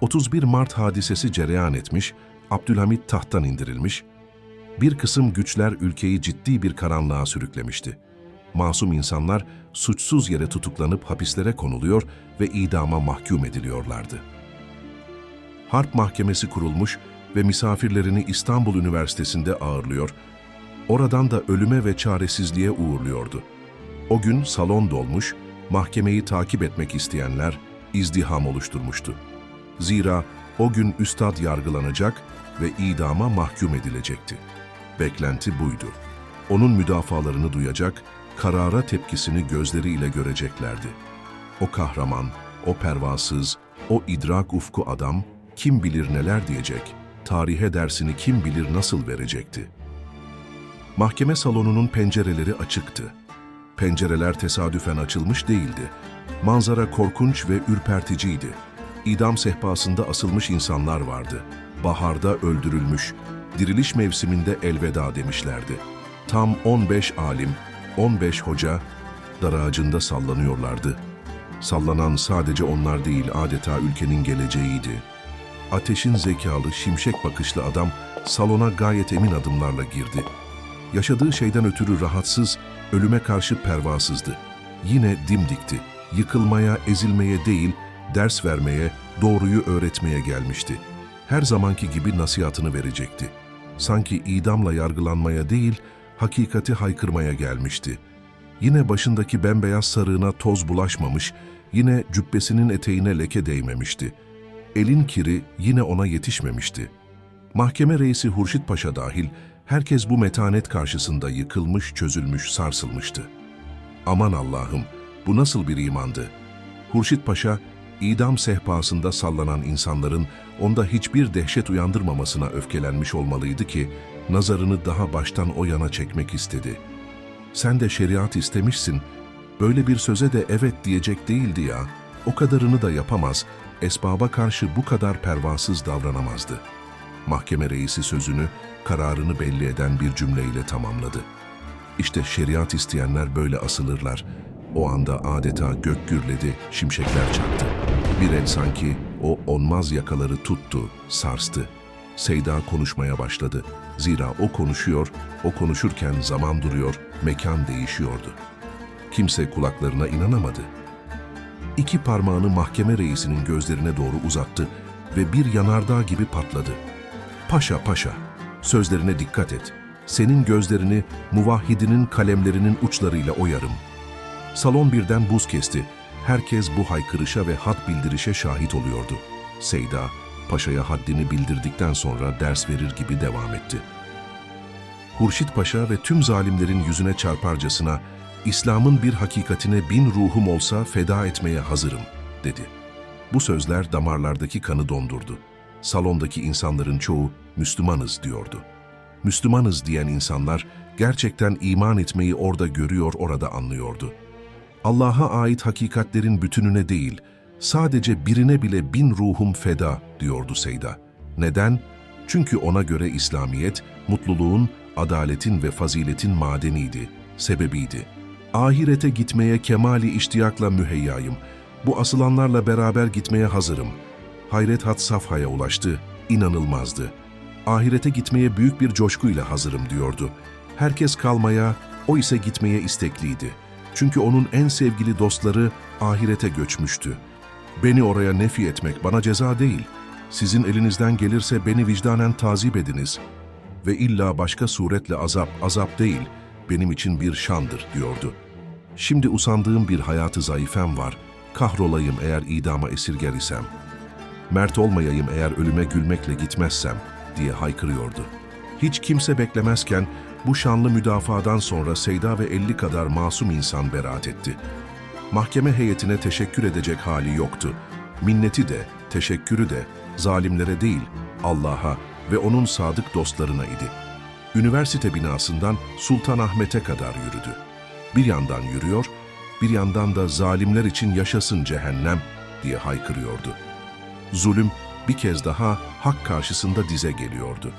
31 Mart hadisesi cereyan etmiş, Abdülhamit tahttan indirilmiş, bir kısım güçler ülkeyi ciddi bir karanlığa sürüklemişti. Masum insanlar suçsuz yere tutuklanıp hapislere konuluyor ve idama mahkum ediliyorlardı. Harp mahkemesi kurulmuş ve misafirlerini İstanbul Üniversitesi'nde ağırlıyor, oradan da ölüme ve çaresizliğe uğurluyordu. O gün salon dolmuş, mahkemeyi takip etmek isteyenler izdiham oluşturmuştu. Zira o gün üstad yargılanacak ve idama mahkum edilecekti. Beklenti buydu. Onun müdafalarını duyacak, karara tepkisini gözleriyle göreceklerdi. O kahraman, o pervasız, o idrak ufku adam kim bilir neler diyecek, tarihe dersini kim bilir nasıl verecekti. Mahkeme salonunun pencereleri açıktı. Pencereler tesadüfen açılmış değildi. Manzara korkunç ve ürperticiydi. İdam sehpasında asılmış insanlar vardı. Baharda öldürülmüş, diriliş mevsiminde elveda demişlerdi. Tam 15 alim, 15 hoca dar ağacında sallanıyorlardı. Sallanan sadece onlar değil adeta ülkenin geleceğiydi. Ateşin zekalı, şimşek bakışlı adam salona gayet emin adımlarla girdi. Yaşadığı şeyden ötürü rahatsız, ölüme karşı pervasızdı. Yine dimdikti. Yıkılmaya, ezilmeye değil, ders vermeye, doğruyu öğretmeye gelmişti. Her zamanki gibi nasihatını verecekti. Sanki idamla yargılanmaya değil, hakikati haykırmaya gelmişti. Yine başındaki bembeyaz sarığına toz bulaşmamış, yine cübbesinin eteğine leke değmemişti. Elin kiri yine ona yetişmemişti. Mahkeme reisi Hurşit Paşa dahil herkes bu metanet karşısında yıkılmış, çözülmüş, sarsılmıştı. Aman Allah'ım, bu nasıl bir imandı? Hurşit Paşa, idam sehpasında sallanan insanların onda hiçbir dehşet uyandırmamasına öfkelenmiş olmalıydı ki, nazarını daha baştan o yana çekmek istedi. Sen de şeriat istemişsin, böyle bir söze de evet diyecek değildi ya, o kadarını da yapamaz, esbaba karşı bu kadar pervasız davranamazdı. Mahkeme reisi sözünü, kararını belli eden bir cümleyle tamamladı. İşte şeriat isteyenler böyle asılırlar. O anda adeta gök gürledi, şimşekler çaktı. Bir el sanki o onmaz yakaları tuttu, sarstı. Seyda konuşmaya başladı. Zira o konuşuyor, o konuşurken zaman duruyor, mekan değişiyordu. Kimse kulaklarına inanamadı. İki parmağını mahkeme reisinin gözlerine doğru uzattı ve bir yanardağ gibi patladı. Paşa paşa, sözlerine dikkat et. Senin gözlerini muvahhidinin kalemlerinin uçlarıyla oyarım. Salon birden buz kesti. Herkes bu haykırışa ve had bildirişe şahit oluyordu. Seyda, paşaya haddini bildirdikten sonra ders verir gibi devam etti. Hurşit Paşa ve tüm zalimlerin yüzüne çarparcasına İslam'ın bir hakikatine bin ruhum olsa feda etmeye hazırım, dedi. Bu sözler damarlardaki kanı dondurdu. Salondaki insanların çoğu Müslümanız diyordu. Müslümanız diyen insanlar gerçekten iman etmeyi orada görüyor, orada anlıyordu. Allah'a ait hakikatlerin bütününe değil, sadece birine bile bin ruhum feda diyordu Seyda. Neden? Çünkü ona göre İslamiyet, mutluluğun, adaletin ve faziletin madeniydi, sebebiydi. Ahirete gitmeye kemali iştiyakla müheyyayım. Bu asılanlarla beraber gitmeye hazırım. Hayret had safhaya ulaştı, inanılmazdı. Ahirete gitmeye büyük bir coşkuyla hazırım diyordu. Herkes kalmaya, o ise gitmeye istekliydi. Çünkü onun en sevgili dostları ahirete göçmüştü. Beni oraya nefi etmek bana ceza değil. Sizin elinizden gelirse beni vicdanen tazip ediniz. Ve illa başka suretle azap, azap değil, benim için bir şandır diyordu. Şimdi usandığım bir hayatı zayıfem var, kahrolayım eğer idama esirger isem. Mert olmayayım eğer ölüme gülmekle gitmezsem diye haykırıyordu. Hiç kimse beklemezken bu şanlı müdafadan sonra Seyda ve elli kadar masum insan beraat etti. Mahkeme heyetine teşekkür edecek hali yoktu. Minneti de, teşekkürü de zalimlere değil Allah'a ve onun sadık dostlarına idi. Üniversite binasından Sultanahmet'e kadar yürüdü. Bir yandan yürüyor, bir yandan da zalimler için yaşasın cehennem diye haykırıyordu. Zulüm bir kez daha hak karşısında dize geliyordu.